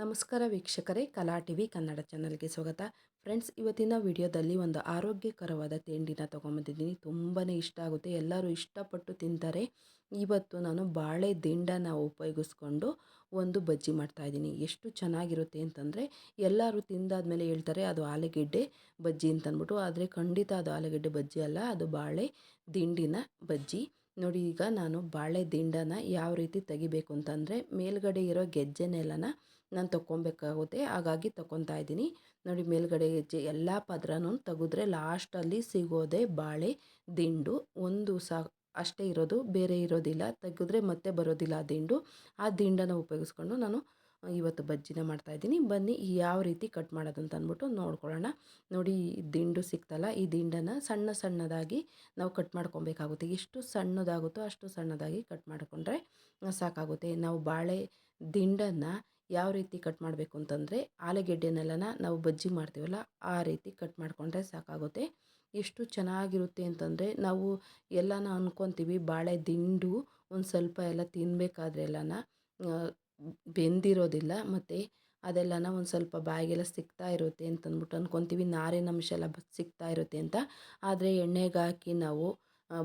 ನಮಸ್ಕಾರ ವೀಕ್ಷಕರೇ, ಕಲಾ ಟಿವಿ ಕನ್ನಡ ಚಾನಲ್ಗೆ ಸ್ವಾಗತ. ಫ್ರೆಂಡ್ಸ್, ಇವತ್ತಿನ ವಿಡಿಯೋದಲ್ಲಿ ಒಂದು ಆರೋಗ್ಯಕರವಾದ ತಿಂಡಿನ ತೊಗೊಂಬಂದಿದ್ದೀನಿ. ತುಂಬಾ ಇಷ್ಟ ಆಗುತ್ತೆ. ಎಲ್ಲರೂ ಇಷ್ಟಪಟ್ಟು ತಿಂತಾರೆ. ಇವತ್ತು ನಾನು ಬಾಳೆ ದಿಂಡನ ಉಪಯೋಗಿಸ್ಕೊಂಡು ಒಂದು ಬಜ್ಜಿ ಮಾಡ್ತಾಯಿದ್ದೀನಿ ಎಷ್ಟು ಚೆನ್ನಾಗಿರುತ್ತೆ ಅಂತಂದರೆ, ಎಲ್ಲರೂ ತಿಂದಾದ್ಮೇಲೆ ಹೇಳ್ತಾರೆ, ಅದು ಆಲೂಗೆಡ್ಡೆ ಬಜ್ಜಿ ಅಂತಂದ್ಬಿಟ್ಟು. ಆದರೆ ಖಂಡಿತ ಅದು ಆಲೂಗೆಡ್ಡೆ ಬಜ್ಜಿ ಅಲ್ಲ, ಅದು ಬಾಳೆ ದಿಂಡಿನ ಬಜ್ಜಿ. ನೋಡಿ, ಈಗ ನಾನು ಬಾಳೆ ದಿಂಡನ ಯಾವ ರೀತಿ ತೆಗಿಬೇಕು ಅಂತಂದರೆ, ಮೇಲ್ಗಡೆ ಇರೋ ಗೆಜ್ಜೆನೆಲ್ಲನ ನಾನು ತೊಗೊಬೇಕಾಗುತ್ತೆ ಹಾಗಾಗಿ ತೊಗೊತಾ ಇದ್ದೀನಿ. ನೋಡಿ ಮೇಲ್ಗಡೆ ಹೆಜ್ಜೆ ಎಲ್ಲ ಪದ್ರನೂ ತೆಗೆದ್ರೆ ಲಾಸ್ಟಲ್ಲಿ ಸಿಗೋದೆ ಬಾಳೆ, ದಿಂಡು, ಒಂದು ಸಾ, ಅಷ್ಟೇ ಇರೋದು, ಬೇರೆ ಇರೋದಿಲ್ಲ. ತೆಗೆದ್ರೆ ಮತ್ತೆ ಬರೋದಿಲ್ಲ ಆ ದಿಂಡು. ಆ ದಿಂಡನ್ನು ಉಪಯೋಗಿಸ್ಕೊಂಡು ನಾನು ಇವತ್ತು ಬಜ್ಜಿನ ಮಾಡ್ತಾಯಿದ್ದೀನಿ ಬನ್ನಿ ಯಾವ ರೀತಿ ಕಟ್ ಮಾಡೋದಂತ ಅಂದ್ಬಿಟ್ಟು ನೋಡ್ಕೊಳ್ಳೋಣ. ನೋಡಿ ದಿಂಡು ಸಿಕ್ತಲ್ಲ, ಈ ದಿಂಡನ್ನು ಸಣ್ಣ ಸಣ್ಣದಾಗಿ ನಾವು ಕಟ್ ಮಾಡ್ಕೊಬೇಕಾಗುತ್ತೆ. ಎಷ್ಟು ಸಣ್ಣದಾಗುತ್ತೋ ಅಷ್ಟು ಸಣ್ಣದಾಗಿ ಕಟ್ ಮಾಡಿಕೊಂಡ್ರೆ ಸಾಕಾಗುತ್ತೆ. ನಾವು ಬಾಳೆ ದಿಂಡನ್ನು ಯಾವ ರೀತಿ ಕಟ್ ಮಾಡಬೇಕು ಅಂತಂದರೆ ಆಲೂಗೆಡ್ಡೆನೆಲ್ಲನ ನಾವು ಬಜ್ಜಿ ಮಾಡ್ತೀವಲ್ಲ ಆ ರೀತಿ ಕಟ್ ಮಾಡಿಕೊಂಡ್ರೆ ಸಾಕಾಗುತ್ತೆ. ಎಷ್ಟು ಚೆನ್ನಾಗಿರುತ್ತೆ ಅಂತಂದರೆ ನಾವು ಎಲ್ಲನ ಅಂದ್ಕೊತೀವಿ ಬಾಳೆ ದಿಂಡು ಒಂದು ಸ್ವಲ್ಪ ಎಲ್ಲ ತಿನ್ನಬೇಕಾದ್ರೆ ಎಲ್ಲನ ಬೆಂದಿರೋದಿಲ್ಲ ಮತ್ತು ಅದೆಲ್ಲನ ಒಂದು ಸ್ವಲ್ಪ ಬಾಯಿಗೆಲ್ಲ ಸಿಗ್ತಾ ಇರುತ್ತೆ ಅಂತಂದ್ಬಿಟ್ಟು ಅಂದ್ಕೊತೀವಿ ನಾರಿನ ಅಂಶ ಎಲ್ಲ ಸಿಗ್ತಾ ಇರುತ್ತೆ ಅಂತ. ಆದರೆ ಎಣ್ಣೆಗೆ ಹಾಕಿ ನಾವು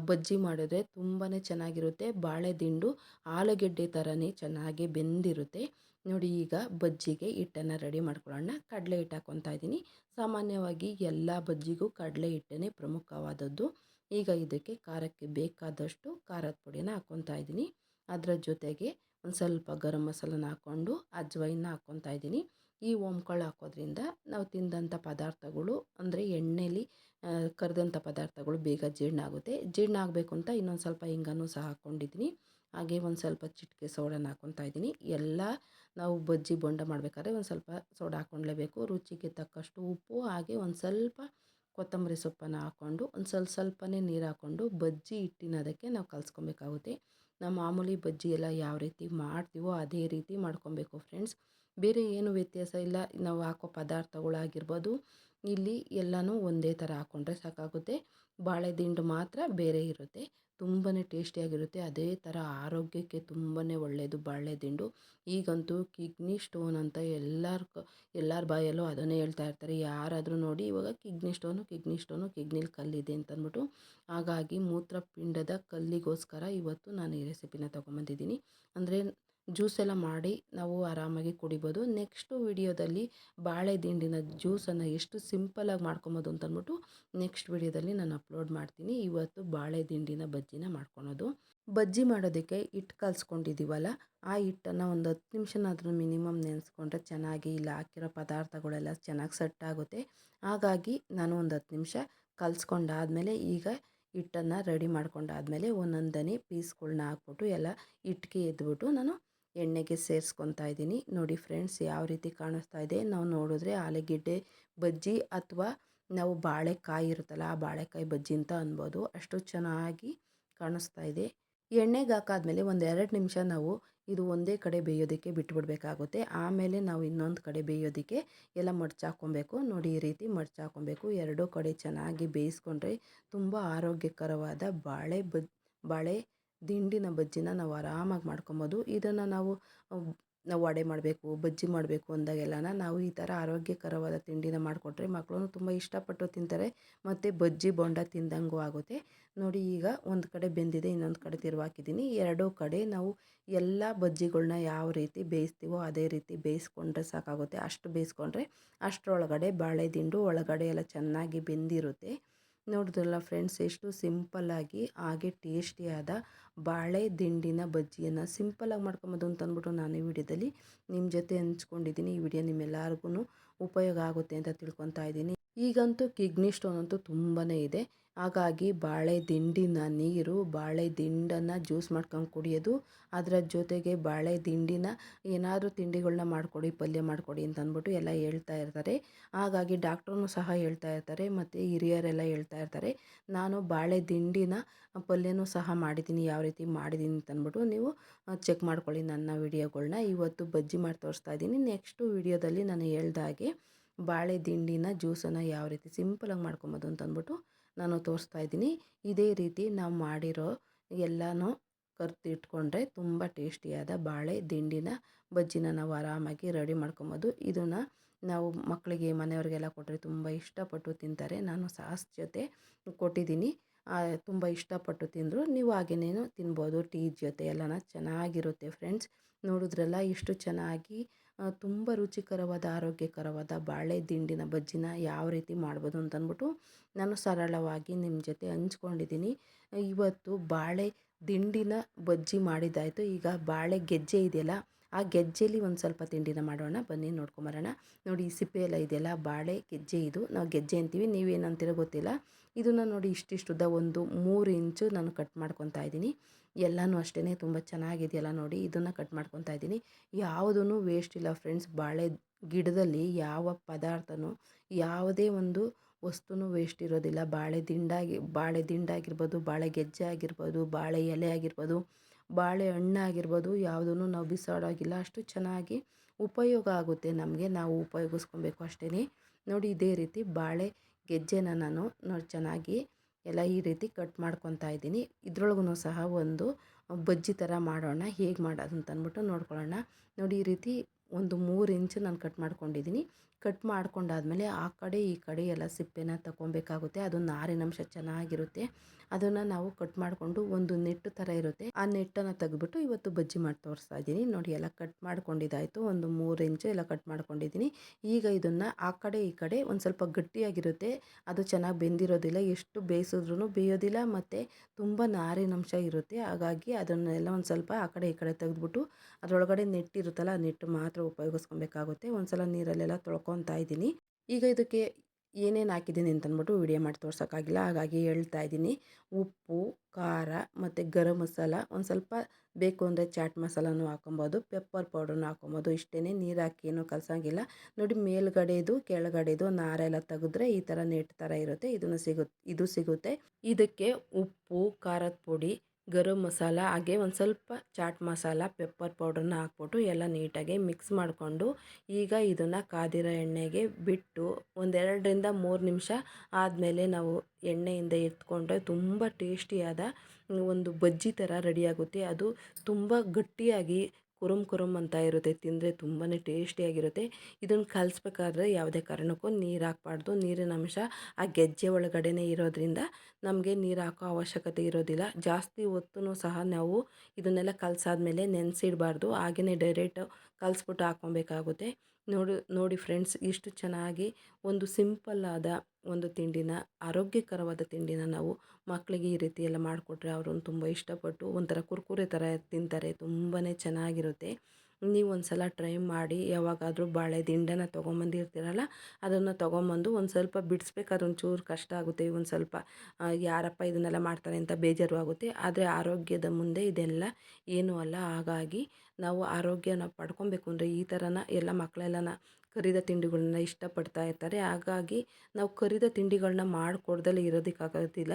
ಬಜ್ಜಿ ಮಾಡಿದ್ರೆ ತುಂಬಾ ಚೆನ್ನಾಗಿರುತ್ತೆ. ಬಾಳೆ ದಿಂಡು ಆಲೂಗೆಡ್ಡೆ ಥರನೇ ಚೆನ್ನಾಗಿ ಬೆಂದಿರುತ್ತೆ. ನೋಡಿ, ಈಗ ಬಜ್ಜಿಗೆ ಹಿಟ್ಟನ್ನು ರೆಡಿ ಮಾಡ್ಕೊಳ್ಳೋಣ. ಕಡಲೆ ಹಿಟ್ಟು ಹಾಕ್ಕೊತಾ ಇದ್ದೀನಿ. ಸಾಮಾನ್ಯವಾಗಿ ಎಲ್ಲ ಬಜ್ಜಿಗೂ ಕಡಲೆ ಹಿಟ್ಟೇ ಪ್ರಮುಖವಾದದ್ದು. ಈಗ ಇದಕ್ಕೆ ಖಾರಕ್ಕೆ ಬೇಕಾದಷ್ಟು ಖಾರದ ಪುಡಿನ ಹಾಕ್ಕೊತಾ ಇದ್ದೀನಿ. ಅದರ ಜೊತೆಗೆ ಒಂದು ಸ್ವಲ್ಪ ಗರಂ ಮಸಾಲನ ಹಾಕ್ಕೊಂಡು ಅಜ್ವೈನ ಹಾಕ್ಕೊತಾ ಇದ್ದೀನಿ. ಈ ಓಂಕಾಳು ಹಾಕೋದ್ರಿಂದ ನಾವು ತಿಂದಂಥ ಪದಾರ್ಥಗಳು ಅಂದರೆ ಎಣ್ಣೆಲಿ ಕರೆದಂಥ ಪದಾರ್ಥಗಳು ಬೇಗ ಜೀರ್ಣ ಆಗುತ್ತೆ. ಜೀರ್ಣ ಆಗಬೇಕು ಅಂತ ಇನ್ನೊಂದು ಸ್ವಲ್ಪ ಹಿಂಗನ್ನು ಸಹ ಹಾಕ್ಕೊಂಡಿದ್ದೀನಿ. ಹಾಗೆ ಒಂದು ಸ್ವಲ್ಪ ಚಿಟಿಕೆ ಸೋಡನ ಹಾಕ್ಕೊತಾ ಇದ್ದೀನಿ. ಎಲ್ಲ ನಾವು ಬಜ್ಜಿ ಬೊಂಡ ಮಾಡಬೇಕಾದ್ರೆ ಒಂದು ಸ್ವಲ್ಪ ಸೋಡಾ ಹಾಕ್ಕೊಳ್ಳೇಬೇಕು ರುಚಿಗೆ ತಕ್ಕಷ್ಟು ಉಪ್ಪು, ಹಾಗೆ ಒಂದು ಸ್ವಲ್ಪ ಕೊತ್ತಂಬರಿ ಸೊಪ್ಪನ್ನು ಹಾಕ್ಕೊಂಡು ಒಂದು ಸ್ವಲ್ಪ ಸ್ವಲ್ಪನೇ ನೀರು ಹಾಕ್ಕೊಂಡು ಬಜ್ಜಿ ಹಿಟ್ಟಿನ ಅದಕ್ಕೆ ನಾವು ಕಲಿಸ್ಕೊಬೇಕಾಗುತ್ತೆ. ನಾವು ಮಾಮೂಲಿ ಬಜ್ಜಿ ಎಲ್ಲ ಯಾವ ರೀತಿ ಮಾಡ್ತೀವೋ ಅದೇ ರೀತಿ ಮಾಡ್ಕೊಬೇಕು ಫ್ರೆಂಡ್ಸ್ ಬೇರೆ ಏನು ವ್ಯತ್ಯಾಸ ಇಲ್ಲ. ನಾವು ಹಾಕೋ ಪದಾರ್ಥಗಳಾಗಿರ್ಬೋದು ಇಲ್ಲಿ ಎಲ್ಲನೂ ಒಂದೇ ಥರ ಹಾಕ್ಕೊಂಡ್ರೆ ಸಾಕಾಗುತ್ತೆ. ಬಾಳೆ ದಿಂಡು ಮಾತ್ರ ಬೇರೆ ಇರುತ್ತೆ. ತುಂಬಾ ಟೇಸ್ಟಿಯಾಗಿರುತ್ತೆ. ಅದೇ ಥರ ಆರೋಗ್ಯಕ್ಕೆ ತುಂಬಾ ಒಳ್ಳೆಯದು ಬಾಳೆ ದಿಂಡು. ಈಗಂತೂ ಕಿಡ್ನಿ ಸ್ಟೋನ್ ಅಂತ ಎಲ್ಲರ ಎಲ್ಲರ ಬಾಯಲ್ಲೂ ಅದನ್ನೇ ಹೇಳ್ತಾ ಇರ್ತಾರೆ. ಯಾರಾದರೂ ನೋಡಿ, ಇವಾಗ ಕಿಡ್ನಿ ಸ್ಟೋನು ಕಿಡ್ನಿ ಸ್ಟೋನು, ಕಿಡ್ನಿಲಿ ಕಲ್ಲಿದೆ ಅಂತಂದ್ಬಿಟ್ಟು. ಹಾಗಾಗಿ ಮೂತ್ರಪಿಂಡದ ಕಲ್ಲಿಗೋಸ್ಕರ ಇವತ್ತು ನಾನು ಈ ರೆಸಿಪಿನ ತೊಗೊಂಬಂದಿದ್ದೀನಿ. ಅಂದರೆ ಜ್ಯೂಸ್ ಎಲ್ಲ ಮಾಡಿ ನಾವು ಆರಾಮಾಗಿ ಕುಡಿಬೋದು. ನೆಕ್ಸ್ಟು ವಿಡಿಯೋದಲ್ಲಿ ಬಾಳೆ ದಿಂಡಿನ ಜ್ಯೂಸನ್ನು ಎಷ್ಟು ಸಿಂಪಲಾಗಿ ಮಾಡ್ಕೊಬೋದು ಅಂತಂದ್ಬಿಟ್ಟು ನೆಕ್ಸ್ಟ್ ವಿಡಿಯೋದಲ್ಲಿ ನಾನು ಅಪ್ಲೋಡ್ ಮಾಡ್ತೀನಿ. ಇವತ್ತು ಬಾಳೆ ದಿಂಡಿನ ಬಜ್ಜಿನ ಮಾಡ್ಕೊಳೋದು. ಬಜ್ಜಿ ಮಾಡೋದಕ್ಕೆ ಹಿಟ್ಟು ಕಲಿಸ್ಕೊಂಡಿದ್ದೀವಲ್ಲ ಆ ಹಿಟ್ಟನ್ನು ಒಂದು ಹತ್ತು ನಿಮಿಷನಾದರೂ ಮಿನಿಮಮ್ ನೆನೆಸ್ಕೊಂಡ್ರೆ ಚೆನ್ನಾಗಿ ಇಲ್ಲ, ಹಾಕಿರೋ ಪದಾರ್ಥಗಳೆಲ್ಲ ಚೆನ್ನಾಗಿ ಸೆಟ್ ಆಗುತ್ತೆ. ಹಾಗಾಗಿ ನಾನು ಒಂದು ಹತ್ತು ನಿಮಿಷ ಕಲಿಸ್ಕೊಂಡಾದ್ಮೇಲೆ ಈಗ ಹಿಟ್ಟನ್ನು ರೆಡಿ ಮಾಡ್ಕೊಂಡಾದ್ಮೇಲೆ ಒಂದೊಂದನೇ ಪೀಸ್ಗಳನ್ನ ಹಾಕ್ಬಿಟ್ಟು ಎಲ್ಲ ಹಿಟ್ಟಿಗೆ ಎದ್ಬಿಟ್ಟು ನಾನು ಎಣ್ಣೆಗೆ ಸೇರಿಸ್ಕೊತಾ ಇದ್ದೀನಿ. ನೋಡಿ ಫ್ರೆಂಡ್ಸ್, ಯಾವ ರೀತಿ ಕಾಣಿಸ್ತಾ ಇದೆ. ನಾವು ನೋಡಿದ್ರೆ ಆಲೂಗೆಡ್ಡೆ ಬಜ್ಜಿ ಅಥವಾ ನಾವು ಬಾಳೆಕಾಯಿ ಇರುತ್ತಲ್ಲ, ಆ ಬಾಳೆಕಾಯಿ ಬಜ್ಜಿ ಅಂತ ಅನ್ಬೋದು. ಅಷ್ಟು ಚೆನ್ನಾಗಿ ಕಾಣಿಸ್ತಾ ಇದೆ. ಎಣ್ಣೆಗೆ ಹಾಕಾದ್ಮೇಲೆ ಒಂದು ಎರಡು ನಿಮಿಷ ನಾವು ಇದು ಒಂದೇ ಕಡೆ ಬೇಯೋದಕ್ಕೆ ಬಿಟ್ಬಿಡ್ಬೇಕಾಗುತ್ತೆ. ಆಮೇಲೆ ನಾವು ಇನ್ನೊಂದು ಕಡೆ ಬೇಯೋದಕ್ಕೆ ಎಲ್ಲ ಮಡ್ಚಾಕೊಬೇಕು ನೋಡಿ ಈ ರೀತಿ ಮಡ್ಚಾಕೊಬೇಕು ಎರಡೂ ಕಡೆ ಚೆನ್ನಾಗಿ ಬೇಯಿಸ್ಕೊಂಡ್ರೆ ತುಂಬ ಆರೋಗ್ಯಕರವಾದ ಬಾಳೆ ಬಜ್, ಬಾಳೆ ದಿಂಡಿನ ಬಜ್ಜಿನ ನಾವು ಆರಾಮಾಗಿ ಮಾಡ್ಕೊಬೋದು. ಇದನ್ನು ನಾವು ನಾವು ವಡೆ ಮಾಡಬೇಕು, ಬಜ್ಜಿ ಮಾಡಬೇಕು ಅಂದಾಗೆಲ್ಲನ ನಾವು ಈ ಥರ ಆರೋಗ್ಯಕರವಾದ ತಿಂಡಿನ ಮಾಡಿಕೊಟ್ರೆ ಮಕ್ಕಳು ತುಂಬ ಇಷ್ಟಪಟ್ಟು ತಿಂತಾರೆ. ಮತ್ತು ಬಜ್ಜಿ ಬೊಂಡ ತಿಂದಂಗೂ ಆಗುತ್ತೆ. ನೋಡಿ ಈಗ ಒಂದು ಕಡೆ ಬೆಂದಿದೆ, ಇನ್ನೊಂದು ಕಡೆ ತಿರುವಾಕಿದ್ದೀನಿ ಎರಡೂ ಕಡೆ ನಾವು ಎಲ್ಲ ಬಜ್ಜಿಗಳನ್ನ ಯಾವ ರೀತಿ ಬೇಯಿಸ್ತೀವೋ ಅದೇ ರೀತಿ ಬೇಯಿಸ್ಕೊಂಡ್ರೆ ಸಾಕಾಗುತ್ತೆ. ಅಷ್ಟು ಬೇಯಿಸ್ಕೊಂಡ್ರೆ ಅಷ್ಟರೊಳಗಡೆ ಬಾಳೆ ದಿಂಡು ಒಳಗಡೆ ಎಲ್ಲ ಚೆನ್ನಾಗಿ ಬೆಂದಿರುತ್ತೆ. ನೋಡಿದ್ರಲ್ಲ ಫ್ರೆಂಡ್ಸ್ ಎಷ್ಟು ಸಿಂಪಲ್ಲಾಗಿ ಹಾಗೆ ಟೇಸ್ಟಿಯಾದ ಬಾಳೆ ದಿಂಡಿನ ಬಜ್ಜಿಯನ್ನು ಸಿಂಪಲಾಗಿ ಮಾಡ್ಕೊಂಬೋದು ಅಂತ ಅಂದ್ಬಿಟ್ಟು ನಾನು ಈ ವಿಡಿಯೋದಲ್ಲಿ ನಿಮ್ಮ ಜೊತೆ ಹಂಚ್ಕೊಂಡಿದ್ದೀನಿ. ಈ ವಿಡಿಯೋ ನಿಮ್ಮೆಲ್ಲರಿಗೂ ಉಪಯೋಗ ಆಗುತ್ತೆ ಅಂತ ತಿಳ್ಕೊತಾ ಇದ್ದೀನಿ. ಈಗಂತೂ ಕಿಗ್ನಿ ಸ್ಟೋನ್ ಅಂತೂ ತುಂಬಾ ಇದೆ. ಹಾಗಾಗಿ ಬಾಳೆ ದಿಂಡಿನ ನೀರು, ಬಾಳೆ ದಿಂಡನ್ನು ಜ್ಯೂಸ್ ಮಾಡ್ಕೊಂಡು ಕುಡಿಯೋದು. ಅದರ ಜೊತೆಗೆ ಬಾಳೆ ದಿಂಡಿನ ಏನಾದರೂ ತಿಂಡಿಗಳನ್ನ ಮಾಡಿಕೊಡಿ, ಪಲ್ಯ ಮಾಡಿಕೊಡಿ ಅಂತ ಅಂದ್ಬಿಟ್ಟು ಎಲ್ಲ ಹೇಳ್ತಾ ಇರ್ತಾರೆ. ಹಾಗಾಗಿ ಡಾಕ್ಟ್ರೂ ಸಹ ಹೇಳ್ತಾ ಇರ್ತಾರೆ, ಮತ್ತು ಹಿರಿಯರೆಲ್ಲ ಹೇಳ್ತಾ ಇರ್ತಾರೆ, ನಾನು ಬಾಳೆ ದಿಂಡಿನ ಪಲ್ಯನೂ ಸಹ ಮಾಡಿದ್ದೀನಿ, ಯಾವ ರೀತಿ ಮಾಡಿದ್ದೀನಿ ಅಂತಂದ್ಬಿಟ್ಟು ನೀವು ಚೆಕ್ ಮಾಡ್ಕೊಳ್ಳಿ ನನ್ನ ವಿಡಿಯೋಗಳನ್ನ ಇವತ್ತು ಬಜ್ಜಿ ಮಾಡಿ ತೋರಿಸ್ತಾ ಇದ್ದೀನಿ. ನೆಕ್ಸ್ಟು ವಿಡಿಯೋದಲ್ಲಿ ನಾನು ಹೇಳ್ದಾಗೆ ಬಾಳೆ ದಿಂಡಿನ ಜ್ಯೂಸನ್ನು ಯಾವ ರೀತಿ ಸಿಂಪಲಾಗಿ ಮಾಡ್ಕೊಬೋದು ಅಂತಂದ್ಬಿಟ್ಟು ನಾನು ತೋರಿಸ್ತಾ ಇದ್ದೀನಿ. ಇದೇ ರೀತಿ ನಾವು ಮಾಡಿರೋ ಎಲ್ಲನೂ ಕರ್ತಿಟ್ಕೊಂಡ್ರೆ ತುಂಬ ಟೇಸ್ಟಿಯಾದ ಬಾಳೆ ದಿಂಡಿನ ಬಜ್ಜಿನ ನಾವು ಆರಾಮಾಗಿ ರೆಡಿ ಮಾಡ್ಕೊಬೋದು. ಇದನ್ನು ನಾವು ಮಕ್ಕಳಿಗೆ, ಮನೆಯವ್ರಿಗೆಲ್ಲ ಕೊಟ್ಟರೆ ತುಂಬ ಇಷ್ಟಪಟ್ಟು ತಿಂತಾರೆ. ನಾನು ಸಾಸ್ ಜೊತೆ ಕೊಟ್ಟಿದ್ದೀನಿ. ತುಂಬ ಇಷ್ಟಪಟ್ಟು ತಿಂದರು. ನೀವು ಹಾಗೇನೇನು ತಿನ್ಬೋದು. ಟೀ ಜೊತೆ ಎಲ್ಲನ ಚೆನ್ನಾಗಿರುತ್ತೆ ಫ್ರೆಂಡ್ಸ್. ನೋಡಿದ್ರಲ್ಲ ಇಷ್ಟು ಚೆನ್ನಾಗಿ ತುಂಬ ರುಚಿಕರವಾದ, ಆರೋಗ್ಯಕರವಾದ ಬಾಳೆ ದಿಂಡಿನ ಬಜ್ಜಿನ ಯಾವ ರೀತಿ ಮಾಡ್ಬೋದು ಅಂತಂದ್ಬಿಟ್ಟು ನಾನು ಸರಳವಾಗಿ ನಿಮ್ಮ ಜೊತೆ ಹಂಚ್ಕೊಂಡಿದ್ದೀನಿ. ಇವತ್ತು ಬಾಳೆ ದಿಂಡಿನ ಬಜ್ಜಿ ಮಾಡಿದ್ದಾಯಿತು. ಈಗ ಬಾಳೆ ಗೆಜ್ಜೆ ಇದೆಯಲ್ಲ ಆ ಗೆಜ್ಜೆಲಿ ಒಂದು ಸ್ವಲ್ಪ ತಿಂಡಿನ ಮಾಡೋಣ. ಬನ್ನಿ ನೋಡ್ಕೊಂಬರೋಣ. ನೋಡಿ ಈ ಸಿಪ್ಪೆ ಎಲ್ಲ ಇದೆಯಲ್ಲ, ಬಾಳೆ ಗೆಜ್ಜೆ ಇದು. ನಾವು ಗೆಜ್ಜೆ ಅಂತೀವಿ, ನೀವೇನಂತೀರೋ ಗೊತ್ತಿಲ್ಲ. ಇದನ್ನು ನೋಡಿ ಇಷ್ಟಿಷ್ಟುದ್ದ ಒಂದು ಮೂರು ಇಂಚು ನಾನು ಕಟ್ ಮಾಡ್ಕೊತಾ ಇದ್ದೀನಿ. ಎಲ್ಲನೂ ಅಷ್ಟೇ ತುಂಬ ಚೆನ್ನಾಗಿದೆಯಲ್ಲ ನೋಡಿ, ಇದನ್ನು ಕಟ್ ಮಾಡ್ಕೊತಾ ಇದ್ದೀನಿ. ಯಾವುದೂ ವೇಸ್ಟ್ ಇಲ್ಲ ಫ್ರೆಂಡ್ಸ್ ಬಾಳೆ ಗಿಡದಲ್ಲಿ ಯಾವ ಪದಾರ್ಥನೂ, ಯಾವುದೇ ಒಂದು ವಸ್ತುನೂ ವೇಸ್ಟ್ ಇರೋದಿಲ್ಲ. ಬಾಳೆ ದಿಂಡಾಗಿ, ಬಾಳೆ ದಿಂಡಾಗಿರ್ಬೋದು, ಬಾಳೆ ಗೆಜ್ಜೆ ಆಗಿರ್ಬೋದು, ಬಾಳೆ ಎಲೆ ಆಗಿರ್ಬೋದು ಬಾಳೆ ಹಣ್ಣಾಗಿರ್ಬೋದು ಯಾವುದೂ ನಾವು ಬಿಸಾಡೋಗಿಲ್ಲ ಅಷ್ಟು ಚೆನ್ನಾಗಿ ಉಪಯೋಗ ಆಗುತ್ತೆ ನಮಗೆ. ನಾವು ಉಪಯೋಗಿಸ್ಕೊಬೇಕು ಅಷ್ಟೇ ನೋಡಿ, ಇದೇ ರೀತಿ ಬಾಳೆ ಗೆಜ್ಜೆನ ನಾನು ನೋಡಿ ಚೆನ್ನಾಗಿ ಎಲ್ಲ ಈ ರೀತಿ ಕಟ್ ಮಾಡ್ಕೊತಾ ಇದ್ದೀನಿ. ಇದ್ರೊಳಗೂ ಸಹ ಒಂದು ಬಜ್ಜಿ ಥರ ಮಾಡೋಣ. ಹೇಗೆ ಮಾಡೋದು ಅಂತ ಅಂದ್ಬಿಟ್ಟು ನೋಡ್ಕೊಳ್ಳೋಣ. ನೋಡಿ, ಈ ರೀತಿ ಒಂದು ಮೂರು ಇಂಚು ನಾನು ಕಟ್ ಮಾಡ್ಕೊಂಡಿದ್ದೀನಿ. ಕಟ್ ಮಾಡ್ಕೊಂಡಾದಮೇಲೆ ಆ ಕಡೆ ಈ ಕಡೆ ಎಲ್ಲ ಸಿಪ್ಪೆನ ತಗೊಬೇಕಾಗುತ್ತೆ ಅದು ನಾರಿನಂಶ ಚೆನ್ನಾಗಿರುತ್ತೆ. ಅದನ್ನು ನಾವು ಕಟ್ ಮಾಡಿಕೊಂಡು ಒಂದು ನೆಟ್ಟು ಥರ ಇರುತ್ತೆ. ಆ ನೆಟ್ಟನ್ನು ತೆಗೆದ್ಬಿಟ್ಟು ಇವತ್ತು ಬಜ್ಜಿ ಮಾಡಿ ತೋರಿಸ್ತಾ ಇದ್ದೀನಿ. ನೋಡಿ ಎಲ್ಲ ಕಟ್ ಮಾಡ್ಕೊಂಡಿದ್ದಾಯಿತು. ಒಂದು ಮೂರು ಇಂಚು ಎಲ್ಲ ಕಟ್ ಮಾಡ್ಕೊಂಡಿದ್ದೀನಿ. ಈಗ ಇದನ್ನು ಆ ಕಡೆ ಈ ಕಡೆ ಒಂದು ಸ್ವಲ್ಪ ಗಟ್ಟಿಯಾಗಿರುತ್ತೆ. ಅದು ಚೆನ್ನಾಗಿ ಬೆಂದಿರೋದಿಲ್ಲ. ಎಷ್ಟು ಬೇಯಿಸಿದ್ರೂ ಬೇಯೋದಿಲ್ಲ ಮತ್ತು ತುಂಬ ನಾರಿನಂಶ ಇರುತ್ತೆ. ಹಾಗಾಗಿ ಅದನ್ನೆಲ್ಲ ಒಂದು ಸ್ವಲ್ಪ ಆ ಕಡೆ ಈ ಕಡೆ ತೆಗೆದ್ಬಿಟ್ಟು ಅದರೊಳಗಡೆ ನೆಟ್ಟಿರುತ್ತಲ್ಲ, ಆ ನೆಟ್ಟು ಮಾತ್ರ ಉಪಯೋಗಿಸ್ಕೊಬೇಕಾಗುತ್ತೆ. ಒಂದು ಸಲ ನೀರಲ್ಲೆಲ್ಲ ತೊಳ್ಕೊತಾ ಇದ್ದೀನಿ. ಈಗ ಇದಕ್ಕೆ ಏನೇನು ಹಾಕಿದ್ದೀನಿ ಅಂತಂದ್ಬಿಟ್ಟು ವಿಡಿಯೋ ಮಾಡಿ ತೋರ್ಸೋಕ್ಕಾಗಿಲ್ಲ. ಹಾಗಾಗಿ ಹೇಳ್ತಾ ಇದ್ದೀನಿ. ಉಪ್ಪು, ಖಾರ ಮತ್ತು ಗರಂ ಮಸಾಲ ಒಂದು ಸ್ವಲ್ಪ ಬೇಕು ಅಂದರೆ ಚಾಟ್ ಮಸಾಲನೂ ಹಾಕೊಬೋದು, ಪೆಪ್ಪರ್ ಪೌಡರ್ನೂ ಹಾಕೊಬೋದು. ಇಷ್ಟೇ ನೀರು ಹಾಕಿ ಏನೂ ಕಲಸಂಗಿಲ್ಲ. ನೋಡಿ ಮೇಲ್ಗಡೆದು, ಕೆಳಗಡೆದು ನಾರೆಲ್ಲ ತೆಗೆದ್ರೆ ಈ ಥರ ನೆಟ್ ಥರ ಇರುತ್ತೆ. ಇದನ್ನು ಸಿಗುತ್ತೆ ಇದು ಸಿಗುತ್ತೆ. ಇದಕ್ಕೆ ಉಪ್ಪು, ಖಾರದ ಪುಡಿ ಗರಂ ಮಸಾಲ, ಹಾಗೆ ಒಂದು ಸ್ವಲ್ಪ ಚಾಟ್ ಮಸಾಲ ಪೆಪ್ಪರ್ ಪೌಡ್ರನ್ನ ಹಾಕ್ಬಿಟ್ಟು ಎಲ್ಲ ನೀಟಾಗಿ ಮಿಕ್ಸ್ ಮಾಡಿಕೊಂಡು ಈಗ ಇದನ್ನು ಕಾದಿರೋ ಎಣ್ಣೆಗೆ ಬಿಟ್ಟು ಒಂದೆರಡರಿಂದ ಮೂರು ನಿಮಿಷ ಆದಮೇಲೆ ನಾವು ಎಣ್ಣೆಯಿಂದ ಎತ್ಕೊಂಡ್ರೆ ತುಂಬ ಟೇಸ್ಟಿಯಾದ ಒಂದು ಬಜ್ಜಿ ಥರ ರೆಡಿಯಾಗುತ್ತೆ ಅದು ತುಂಬ ಗಟ್ಟಿಯಾಗಿ ಕುರುಮ್ ಕುರುಮ್ ಅಂತ ಇರುತ್ತೆ, ತಿಂದರೆ ತುಂಬಾ ಟೇಸ್ಟಿಯಾಗಿರುತ್ತೆ. ಇದನ್ನು ಕಲಿಸ್ಬೇಕಾದ್ರೆ ಯಾವುದೇ ಕಾರಣಕ್ಕೂ ನೀರು ಹಾಕ್ಬಾರ್ದು. ನೀರಿನ ಅಂಶ ಆ ಗೆಜ್ಜೆ ಒಳಗಡೆನೇ ಇರೋದ್ರಿಂದ ನಮಗೆ ನೀರು ಹಾಕೋ ಅವಶ್ಯಕತೆ ಇರೋದಿಲ್ಲ. ಜಾಸ್ತಿ ಹೊತ್ತು ಸಹ ನಾವು ಇದನ್ನೆಲ್ಲ ಕಲಸಾದ್ಮೇಲೆ ನೆನೆಸಿಡಬಾರ್ದು. ಹಾಗೆಯೇ ಡೈರೆಕ್ಟ್ ಕಲಿಸ್ಬಿಟ್ಟು ಹಾಕ್ಕೊಬೇಕಾಗುತ್ತೆ. ನೋಡು, ನೋಡಿ ಫ್ರೆಂಡ್ಸ್, ಇಷ್ಟು ಚೆನ್ನಾಗಿ ಒಂದು ಸಿಂಪಲ್ಲಾದ ಒಂದು ತಿಂಡಿನ, ಆರೋಗ್ಯಕರವಾದ ತಿಂಡಿನ ನಾವು ಮಕ್ಕಳಿಗೆ ಈ ರೀತಿ ಎಲ್ಲ ಮಾಡಿಕೊಟ್ರೆ ಅವರು ತುಂಬ ಇಷ್ಟಪಟ್ಟು ಒಂಥರ ಕುರ್ಕುರೆ ಥರ ತಿಂತಾರೆ. ತುಂಬಾ ಚೆನ್ನಾಗಿರುತ್ತೆ. ನೀವು ಒಂದು ಸಲ ಟ್ರೈ ಮಾಡಿ, ಯಾವಾಗಾದರೂ ಬಾಳೆ ದಿಂಡನ ತೊಗೊಂಬಂದಿರ್ತೀರಲ್ಲ, ಅದನ್ನು ತೊಗೊಂಬಂದು ಒಂದು ಸ್ವಲ್ಪ ಬಿಡಿಸ್ಬೇಕಾದ್ರೆ ಒಂಚೂರು ಕಷ್ಟ ಆಗುತ್ತೆ, ಒಂದು ಸ್ವಲ್ಪ ಯಾರಪ್ಪ ಇದನ್ನೆಲ್ಲ ಮಾಡ್ತಾರೆ ಅಂತ ಬೇಜಾರು ಆಗುತ್ತೆ. ಆದರೆ ಆರೋಗ್ಯದ ಮುಂದೆ ಇದೆಲ್ಲ ಏನೂ ಅಲ್ಲ. ಹಾಗಾಗಿ ನಾವು ಆರೋಗ್ಯನ ಪಡ್ಕೊಬೇಕು. ಅಂದರೆ ಈ ಥರನ ಎಲ್ಲ ಮಕ್ಕಳೆಲ್ಲನ ಕರಿದ ತಿಂಡಿಗಳನ್ನ ಇಷ್ಟಪಡ್ತಾ ಇರ್ತಾರೆ. ಹಾಗಾಗಿ ನಾವು ಕರಿದ ತಿಂಡಿಗಳನ್ನ ಮಾಡಿಕೊಡ್ದಲೇ ಇರೋದಕ್ಕಾಗೋದಿಲ್ಲ.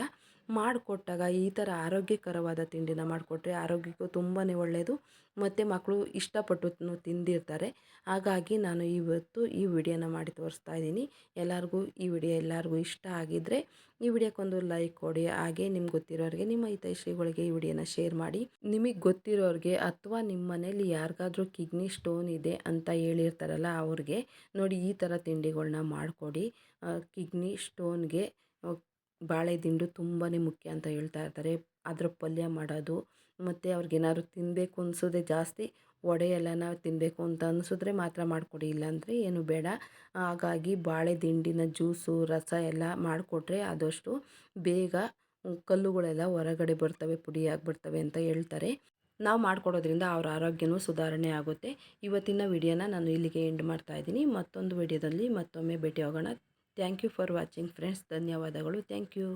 ಮಾಡಿಕೊಟ್ಟಾಗ ಈ ಥರ ಆರೋಗ್ಯಕರವಾದ ತಿಂಡಿನ ಮಾಡಿಕೊಟ್ರೆ ಆರೋಗ್ಯಕ್ಕೂ ತುಂಬಾ ಒಳ್ಳೆಯದು ಮತ್ತು ಮಕ್ಕಳು ಇಷ್ಟಪಟ್ಟು ತಿಂದಿರ್ತಾರೆ. ಹಾಗಾಗಿ ನಾನು ಇವತ್ತು ಈ ವಿಡಿಯೋನ ಮಾಡಿ ತೋರಿಸ್ತಾ ಇದ್ದೀನಿ. ಎಲ್ಲರಿಗೂ ಈ ವಿಡಿಯೋ ಎಲ್ಲರಿಗೂ ಇಷ್ಟ ಆಗಿದ್ದರೆ ಈ ವಿಡಿಯೋಕ್ಕೊಂದು ಲೈಕ್ ಕೊಡಿ. ಹಾಗೆ ನಿಮ್ಗೆ ಗೊತ್ತಿರೋರಿಗೆ, ನಿಮ್ಮ ಹಿತೈಷಿಗಳಿಗೆ ಈ ವಿಡಿಯೋನ ಶೇರ್ ಮಾಡಿ. ನಿಮಗೆ ಗೊತ್ತಿರೋರಿಗೆ ಅಥವಾ ನಿಮ್ಮ ಮನೇಲಿ ಯಾರಿಗಾದ್ರೂ ಕಿಡ್ನಿ ಸ್ಟೋನ್ ಇದೆ ಅಂತ ಹೇಳಿರ್ತಾರಲ್ಲ ಅವ್ರಿಗೆ ನೋಡಿ ಈ ಥರ ತಿಂಡಿಗಳನ್ನ ಮಾಡಿಕೊಡಿ. ಕಿಡ್ನಿ ಸ್ಟೋನ್ಗೆ ಬಾಳೆ ದಿಂಡು ತುಂಬಾ ಮುಖ್ಯ ಅಂತ ಹೇಳ್ತಾ ಇರ್ತಾರೆ. ಅದರ ಪಲ್ಯ ಮಾಡೋದು, ಮತ್ತು ಅವ್ರಿಗೇನಾದ್ರು ತಿನ್ನಬೇಕು ಅನಿಸೋದೇ ಜಾಸ್ತಿ, ವಡೆ ಎಲ್ಲನ ತಿನ್ನಬೇಕು ಅಂತ ಅನಿಸಿದ್ರೆ ಮಾತ್ರ ಮಾಡಿಕೊಡಿ, ಇಲ್ಲಾಂದರೆ ಏನು ಬೇಡ. ಹಾಗಾಗಿ ಬಾಳೆ ದಿಂಡಿನ ಜ್ಯೂಸು, ರಸ ಎಲ್ಲ ಮಾಡಿಕೊಟ್ರೆ ಆದಷ್ಟು ಬೇಗ ಕಲ್ಲುಗಳೆಲ್ಲ ಹೊರಗಡೆ ಬರ್ತವೆ ಪುಡಿ ಆಗಿಬಿಡ್ತವೆ ಅಂತ ಹೇಳ್ತಾರೆ. ನಾವು ಮಾಡಿಕೊಡೋದ್ರಿಂದ ಅವ್ರ ಆರೋಗ್ಯನೂ ಸುಧಾರಣೆ ಆಗುತ್ತೆ. ಇವತ್ತಿನ ವಿಡಿಯೋನ ನಾನು ಇಲ್ಲಿಗೆ ಎಂಡ್ ಮಾಡ್ತಾ ಇದ್ದೀನಿ. ಮತ್ತೊಂದು ವಿಡಿಯೋದಲ್ಲಿ ಮತ್ತೊಮ್ಮೆ ಭೇಟಿ ಹೋಗೋಣ thank you for watching friends ಧನ್ಯವಾದಗಳು. Thank you